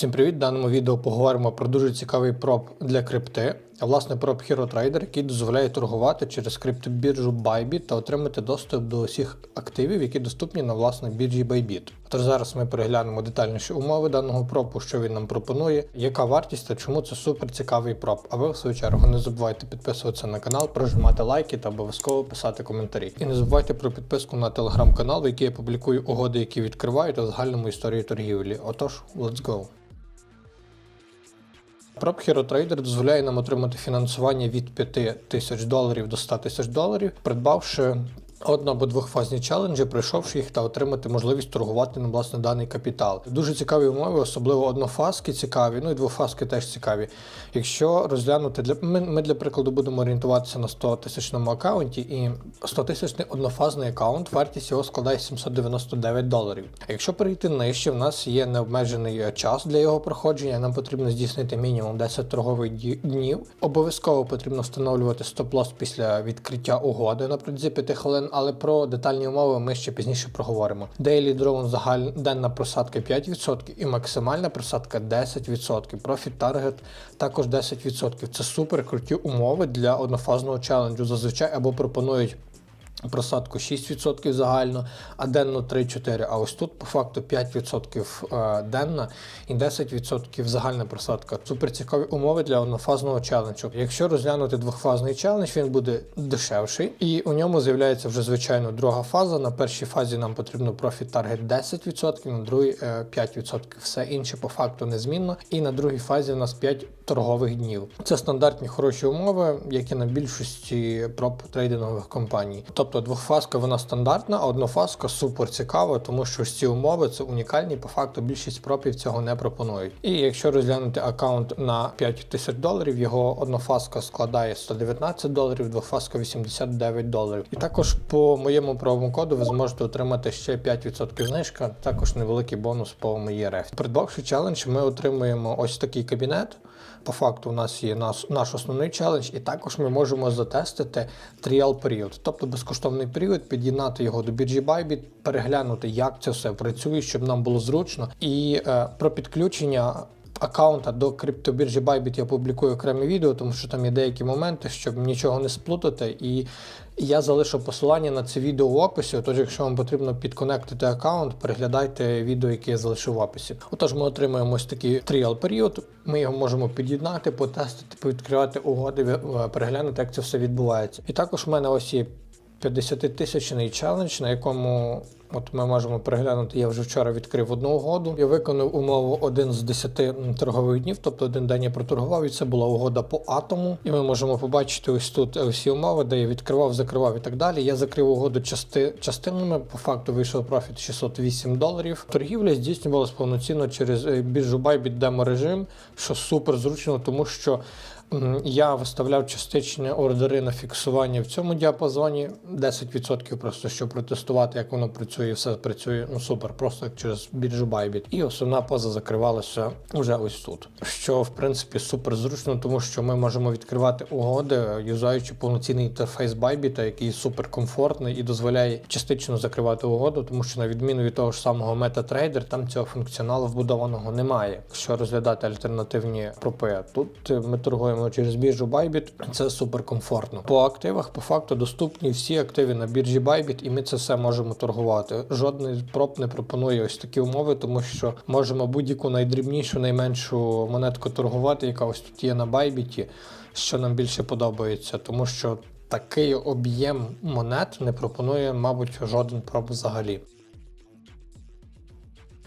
Всім привіт! В даному відео поговоримо про дуже цікавий проб для крипти, а власне проб Hero Trader, який дозволяє торгувати через криптобіржу Bybit та отримати доступ до усіх активів, які доступні на власне біржі Bybit. Тож зараз ми переглянемо детальніші умови даного пробу, що він нам пропонує, яка вартість та чому це супер цікавий проб. А ви в свою чергу не забувайте підписуватися на канал, прожимати лайки та обов'язково писати коментарі. І не забувайте про підписку на телеграм-канал, в який я публікую угоди, які відкриваю та загальному історію торгівлі. Отож, let's go! Проб Hero Trader дозволяє нам отримати фінансування від 5 тисяч доларів до 100 тисяч доларів, придбавши одно або двохфазні челенджі, пройшовши їх та отримати можливість торгувати на власне даний капітал. Дуже цікаві умови, особливо однофазки цікаві, ну і двофазки теж цікаві. Якщо розглянути для ми, ми для прикладу будемо орієнтуватися на 100 тисячному аккаунті, і 100 тисячний однофазний аккаунт, вартість його складає 799 доларів. А якщо перейти нижче, в нас є необмежений е, час для його проходження. Нам потрібно здійснити мінімум 10 торгових днів. Обов'язково потрібно встановлювати стоп-лосс після відкриття угоди на протязі 5 хвилин, але про детальні умови ми ще пізніше проговоримо. Daily Drone загальна денна просадка 5% і максимальна просадка 10%. Profit Target також 10%. Це супер круті умови для однофазного челенджу. Зазвичай або пропонують просадку 6% загально, а денно 3-4. А ось тут по факту 5% е, денна і 10% загальна просадка. Супер цікаві умови для однофазного челенджу. Якщо розглянути двохфазний челендж, він буде дешевший, і у ньому з'являється вже звичайно друга фаза. На першій фазі нам потрібно профіт таргет 10%, на другій е, 5%. Все інше по факту незмінно. І на другій фазі у нас 5 торгових днів. Це стандартні хороші умови, які на більшості проб трейдингових компаній. Тобто двохфазка вона стандартна, а однофазка супер цікава, тому що ці умови це унікальні. По факту більшість пропів цього не пропонують. І якщо розглянути аккаунт на 5 тисяч доларів, його однофазка складає 119 доларів, двохфазка 89 доларів. І також по моєму промокоду ви зможете отримати ще 5% знижка, також невеликий бонус по моїй реф. Придбавши челендж, ми отримуємо ось такий кабінет. По факту, у нас є наш, наш основний челендж, і також ми можемо затестити тріал період, тобто безкоштовний період, під'єднати його до біржі Bybit, переглянути, як це все працює, щоб нам було зручно. І е, про підключення аккаунта до криптобіржі Bybit я публікую окреме відео, тому що там є деякі моменти, щоб нічого не сплутати. І я залишу посилання на це відео в описі. Тож, якщо вам потрібно підконектити аккаунт, переглядайте відео, яке я залишу в описі. Отож, ми отримуємо ось такий тріал період. Ми його можемо під'єднати, потестити, повідкривати угоди, е, переглянути, як це все відбувається. І також в мене ось є 50-тисячний челендж, на якому от ми можемо переглянути. Я вже вчора відкрив одну угоду. Я виконав умову один з 10 м, торгових днів, тобто один день я проторгував, і це була угода по атому. І ми можемо побачити ось тут е, всі умови, де я відкривав, закривав і так далі. Я закрив угоду части, частинами. По факту вийшов профіт 608 доларів. Торгівля здійснювалась повноцінно через е, біржу Bybit демо режим, що супер зручно, тому що. Я виставляв частичні ордери на фіксування в цьому діапазоні 10% просто щоб протестувати, як воно працює, і все працює ну супер, просто як через біржу Bybit. І основна поза закривалася вже ось тут. Що в принципі супер зручно, тому що ми можемо відкривати угоди, юзаючи повноцінний інтерфейс Bybit, який супер комфортний і дозволяє частично закривати угоду, тому що на відміну від того ж самого MetaTrader, там цього функціоналу вбудованого немає. Якщо розглядати альтернативні пропи, тут е, ми торгуємо через біржу Bybit, це супер комфортно. По активах по факту доступні всі активи на біржі Bybit, і ми це все можемо торгувати. Жодний проб не пропонує ось такі умови, тому що можемо будь-яку найдрібнішу, найменшу монетку торгувати, яка ось тут є на байбіті, що нам більше подобається, тому що такий об'єм монет не пропонує, мабуть, жоден проб взагалі.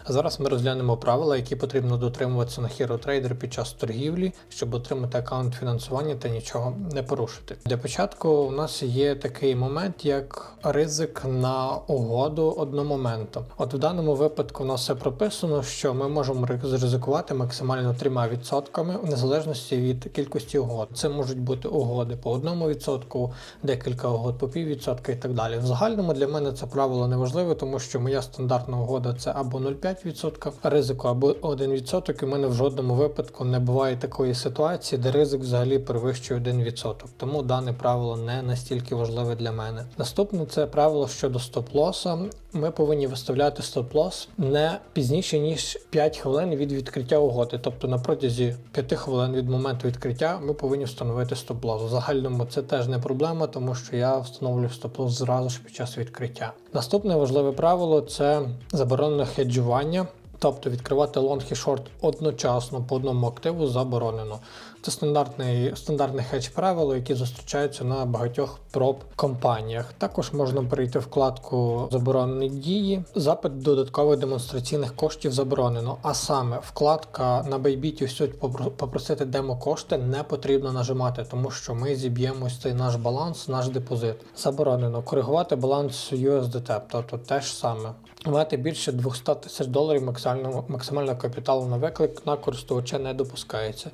Зараз ми розглянемо правила, які потрібно дотримуватися на Hero Trader під час торгівлі, щоб отримати аккаунт фінансування та нічого не порушити. Для початку у нас є такий момент, як ризик на угоду одномоментом. От в даному випадку у нас все прописано, що ми можемо ризикувати максимально 3% в незалежності від кількості угод. Це можуть бути угоди по 1%, декілька угод по піввідсотка і так далі. В загальному для мене це правило не важливе, тому що моя стандартна угода це або 0,5 0,5% ризику або 1%. І в мене в жодному випадку не буває такої ситуації, де ризик взагалі перевищує 1%. Тому дане правило не настільки важливе для мене. Наступне це правило щодо стоп-лоса. Ми повинні виставляти стоп-лос не пізніше ніж 5 хвилин від відкриття угоди. Тобто на протязі 5 хвилин від моменту відкриття ми повинні встановити стоп-лос. В загальному це теж не проблема, тому що я встановлю стоп-лос зразу ж під час відкриття. Наступне важливе правило це заборонене хеджування. Тобто відкривати лонг і шорт одночасно по одному активу заборонено. Це стандартний, стандартне хедж правило, які зустрічаються на багатьох проб компаніях. Також можна перейти вкладку Заборонені дії. Запит додаткових демонстраційних коштів заборонено. А саме вкладка на Bybit всють попросити демо кошти не потрібно нажимати, тому що ми зіб'ємо цей наш баланс, наш депозит. Заборонено коригувати баланс USDT, тобто те ж саме. Мати більше 200 тисяч доларів максимального максимального капіталу на виклик на користувача не допускається.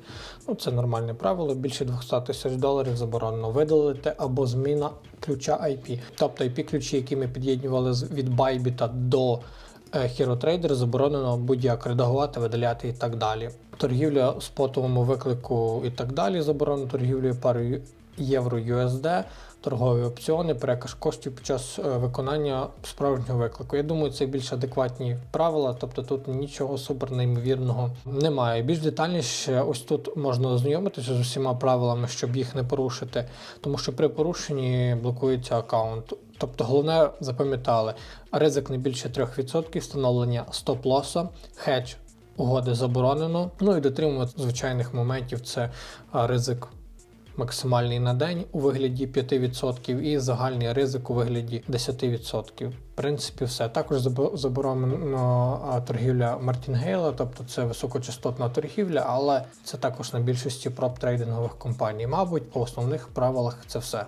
Ну це нормальне правило. Більше 200 тисяч доларів заборонено видалити або зміна ключа IP. Тобто IP ключі, які ми під'єднували від Bybit до е, Hero Trader, заборонено будь-як редагувати, видаляти і так далі. Торгівля в спотовому виклику і так далі заборонено торгівлею парою євро USD, торгові опціони, переказ коштів під час е, виконання справжнього виклику. Я думаю, це більш адекватні правила, тобто тут нічого супер неймовірного немає. Більш детальніше, ось тут можна ознайомитися з усіма правилами, щоб їх не порушити, тому що при порушенні блокується аккаунт. Тобто головне запам'ятали, ризик не більше 3%, встановлення стоп-лоса, хедж угоди заборонено. Ну і дотримувати звичайних моментів це ризик максимальний на день у вигляді 5% і загальний ризик у вигляді 10%. В принципі, все. Також забо- заборонено торгівля Мартінгейла, тобто це високочастотна торгівля, але це також на більшості проб трейдингових компаній. Мабуть, по основних правилах це все.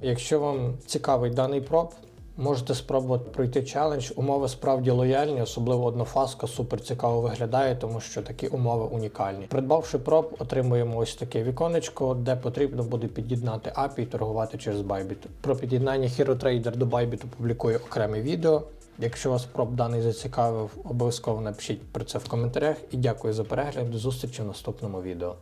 Якщо вам цікавий даний проб, можете спробувати пройти челендж. Умови справді лояльні, особливо однофаска супер цікаво виглядає, тому що такі умови унікальні. Придбавши проб, отримуємо ось таке віконечко, де потрібно буде під'єднати API і торгувати через Bybit. Про під'єднання Hero Trader до Bybit публікую окреме відео. Якщо вас проб даний зацікавив, обов'язково напишіть про це в коментарях і дякую за перегляд. До зустрічі в наступному відео.